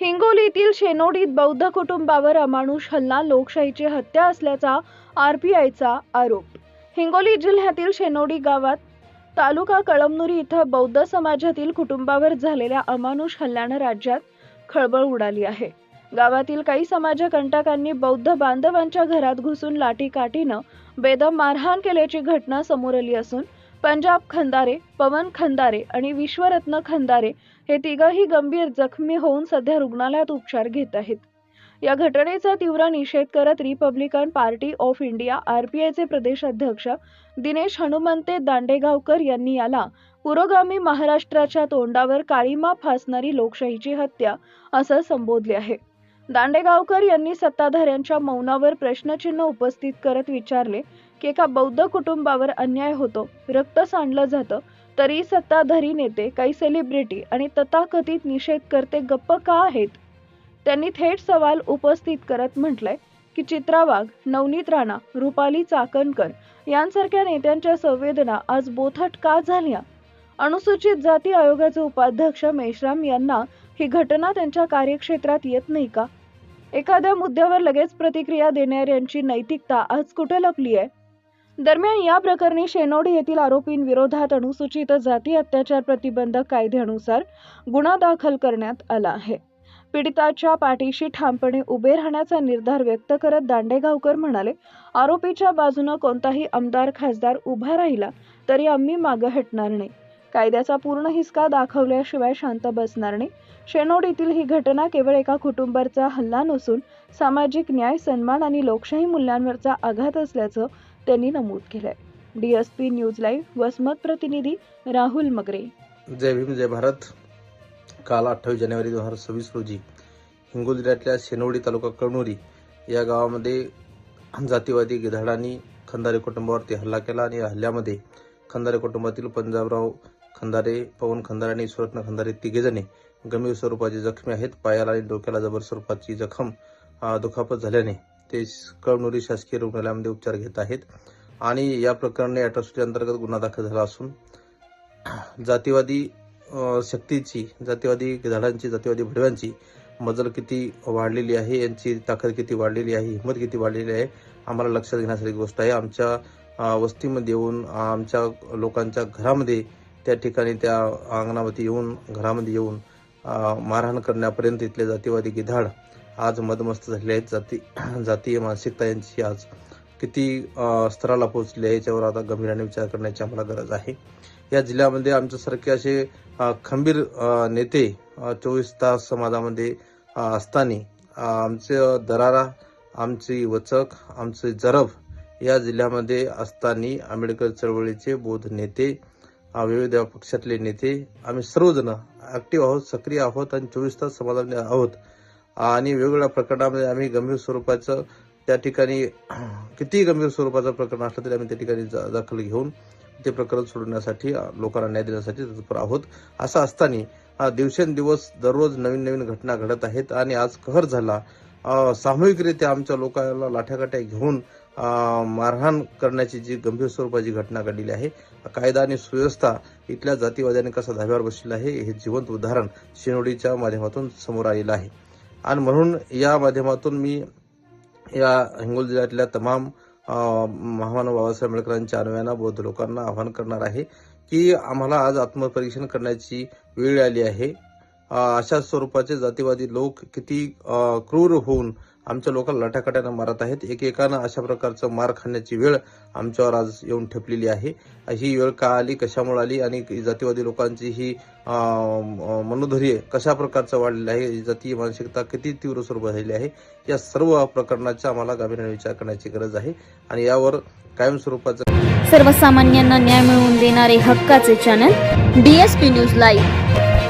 हिंगोलीतील शेनोडीत बौद्ध कुटुंबावर अमानुष हल्ला लोकशाहीची हत्या असल्याचा आरपीआयचा आरोप. हिंगोली जिल्ह्यातील शेनोडी गावात तालुका कळमनुरी इथं बौद्ध समाजातील कुटुंबावर झालेल्या अमानुष हल्ल्यानं राज्यात खळबळ उडाली आहे. गावातील काही समाजकंटकांनी बौद्ध बांधवांच्या घरात घुसून लाठीकाठीनं बेदम मारहाण केल्याची घटना समोर आली असून पंजाब खंदारे पवन खंदारे आणि विश्वरत्न खंदारे हे तिघंही गंभीर जखमी होऊन सध्या रुग्णालयात उपचार घेत आहेत. या घटनेचा तीव्र निषेध करत रिपब्लिकन पार्टी ऑफ इंडिया आरपीआयचे प्रदेशाध्यक्ष दिनेश हनुमंते दांडेगावकर यांनी याला पुरोगामी महाराष्ट्राच्या तोंडावर काळीमा फासणारी लोकशाहीची हत्या असं संबोधले आहे. दांडेगावकर यांनी सत्ताधाऱ्यांच्या मौनावर प्रश्नचिन्ह उपस्थित करत विचारले की एका बौद्ध कुटुंबावर अन्याय होतो रक्त सांडलं जातं तरी सत्ताधारी नेते काही सेलिब्रिटी आणि तथाकथित निषेधकर्ते गप्प का आहेत? त्यांनी थेट सवाल उपस्थित करत म्हटलंय की चित्रा वाघ नवनीत राणा रुपाली चाकणकर यांसारख्या नेत्यांच्या संवेदना आज बोथट का झाल्या? अनुसूचित जाती आयोगाचे उपाध्यक्ष मेश्राम यांना ही घटना त्यांच्या कार्यक्षेत्रात येत नाही का? एखाद्या मुद्द्यावर लगेच प्रतिक्रिया देणाऱ्यांची नैतिकता आज कुठे लपली आहे? दरम्यान या प्रकरणी शेनोडी येथील आरोपींविरोधात अनुसूचित जाती अत्याचार प्रतिबंधक कायद्यानुसार गुन्हा दाखल करण्यात आला आहे. पीडिताच्या पाठीशी ठामपणे उभे राहण्याचा निर्धार व्यक्त करत दांडेगावकर म्हणाले आरोपीच्या बाजूनं कोणताही आमदार खासदार उभा राहिला तरी आम्ही मागं हटणार नाही. कायद्याचा पूर्ण हिसका दाखवल्याशिवाय शांत बसणार नाही. शेनोडीतील ही घटना केवळ एका कुटुंबाचा हल्ला नसून सामाजिक न्याय सन्मान आणि लोकशाही मूल्यांवरचा आघात असल्याचं त्यांनी नमूद केलंय. डीएसपी न्यूज लाईव्ह वसमत प्रतिनिधी राहुल मगरे. जय भीम जय भारत. काल अठ्ठावीस जानेवारी दोन हजार सव्वीस रोजी हिंगोली जिल्ह्यातल्या शेनोडी तालुका कळणोरी या गावामध्ये जातीवादी गिधाडांनी खंदारे कुटुंबावरती हल्ला केला आणि या हल्ल्यामध्ये खंदारे कुटुंबातील पंजाबराव खंदारे पवन खंदारे आणि सुरत्न खंदारे तिघेजणे गंभीर स्वरूपाचे जखमी आहेत. पायाला आणि डोक्याला जबर स्वरूपाची जखम दुखापत झाल्याने ते कळमनुरी शासकीय रुग्णालयामध्ये उपचार घेत आहेत. आणि या प्रकरणी अॅट्रॉसिटी अंतर्गत गुन्हा दाखल झाला असून जातीवादी शक्तीची जातीवादी झाडांची जातीवादी भडव्यांची मजल किती वाढलेली आहे यांची ताकद किती वाढलेली आहे हिंमत किती वाढलेली आहे आम्हाला लक्षात घेण्यासारखी गोष्ट आहे. आमच्या वस्तीमध्ये येऊन आमच्या लोकांच्या घरामध्ये त्या ठिकाणी त्या अंगणामध्ये येऊन घरामध्ये येऊन मारहाण करण्यापर्यंत इथले जातीवादी गिधाड आज मदमस्त झाले आहेत. जाती जातीय मानसिकता यांची आज किती स्तराला पोहोचली आहे याच्यावर आता गंभीराने विचार करण्याची आम्हाला गरज आहे. या जिल्ह्यामध्ये आमच्यासारखे असे खंबीर नेते चोवीस तास समाजामध्ये असताना आमचं दरारा आमची वचक आमचे जरब या जिल्ह्यामध्ये असताना आंबेडकर चळवळीचे बोध नेते विविध पक्षातले नेते. आम्ही सर्वजण ॲक्टिव्ह आहोत सक्रिय आहोत आणि चोवीस तास समाधानी आहोत. आणि वेगवेगळ्या प्रकरणामध्ये आम्ही गंभीर स्वरूपाचं त्या ठिकाणी कितीही गंभीर स्वरूपाचं प्रकरण असलं तरी आम्ही त्या ठिकाणी जा- दखल घेऊन ते प्रकरण सोडवण्यासाठी लोकांना न्याय देण्यासाठी तत्पर आहोत. असं असताना हा दिवसेंदिवस दररोज नवीन नवीन घटना घडत आहेत आणि आज कहर झाला. सामूहिकरित्या आमच्या लोकांना लाठ्याकाठ्या घेऊन मारहाण करण्याची जी गंभीर स्वरूपाची घटना घडलेली आहे कायदा आणि सुव्यवस्था इथल्या जातीवाद्यांनी कसा धाब्यावर बसलेला आहे हे जिवंत उदाहरण शिनोडीच्या माध्यमातून समोर आलेलं आहे. आणि म्हणून या माध्यमातून मी या हिंगोली जिल्ह्यातल्या तमाम महामानव बाबासाहेब आंबेडकरांच्या अन्वयानं बौद्ध लोकांना आवाहन करणार आहे की आम्हाला आज आत्मपरीक्षण करण्याची वेळ आली आहे. अशा स्वरूपाचे जातीवादी लोक किती क्रूर होऊन आमच्या लोक लटाकट्यानं मारत आहेत. एकेकानं अशा प्रकारचं मार खाण्याची वेळ आमच्यावर आज येऊन ठेपलेली आहे. ही वेळ का आली कशामुळे आली आणि जातीवादी लोकांची ही मनोधैर्य कशा प्रकारचं वाढलेलं आहे? जातीय मानसिकता किती तीव्र स्वरूप झालेली आहे? या सर्व प्रकरणाचा आम्हाला गांभीर्याने विचार करण्याची गरज आहे आणि यावर कायमस्वरूपाचं सर्वसामान्यांना न्याय मिळवून देणारे हक्काचे चॅनल डीएसपी न्यूज लाईव्ह